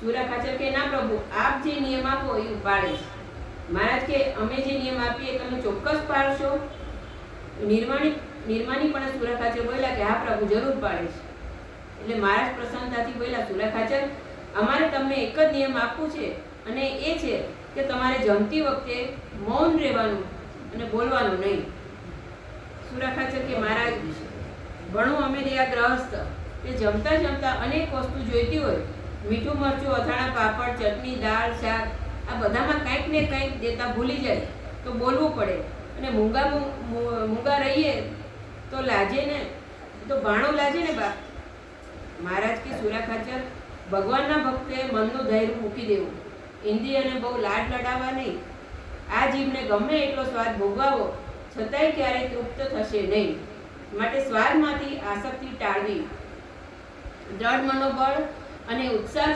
સુરા ખાચર કે ના પ્રભુ, આપ જે નિયમ આપો એ છે મહારાજ કે, અમે જે નિયમ આપીએ તમે ચોક્કસ પાડશો? નિર્માણી નિર્માણી પણ સુરા ખાચર બોલ્યા કે, હા પ્રભુ, જરૂર પાડે છે એટલે મહારાજ પ્રસન્નતાથી બોલ્યા સુરા ખાચર, અમારે તમને એક જ નિયમ આપવું છે અને એ છે કે તમારે જમતી વખતે મૌન રહેવાનું અને બોલવાનું નહીં. સુરાખાચર કે, મહારાજ, ભણું અમે રહ્યા ગ્રહસ્થ. કે જમતા જમતા અનેક વસ્તુ જોઈતી હોય મીઠું મરચું, અથાણા પાપડ, ચટણી, દાળ, શાક, આ બધામાં કંઈક ને કંઈક દેતા ભૂલી જાય. તો બોલવું પડે. અને મૂંગા મૂંગા રહીએ તો લાજે ને, તો ભાણો લાજે ને બા. મહારાજ કે સુરા ખાચર, ભગવાનના ભક્તે મનનું ધૈર્ય મૂકી દેવું. ઇન્દ્રિયને બહુ લાડ લડાવવા નહીં. આ જીવને ગમે એટલો સ્વાદ ભોગવાવો, છતાંય ક્યારેય તૃપ્ત થશે નહીં. માટે સ્વાદમાંથી આસક્તિ ટાળવી. દ્રઢ મનોબળ અને ઉત્સાહથી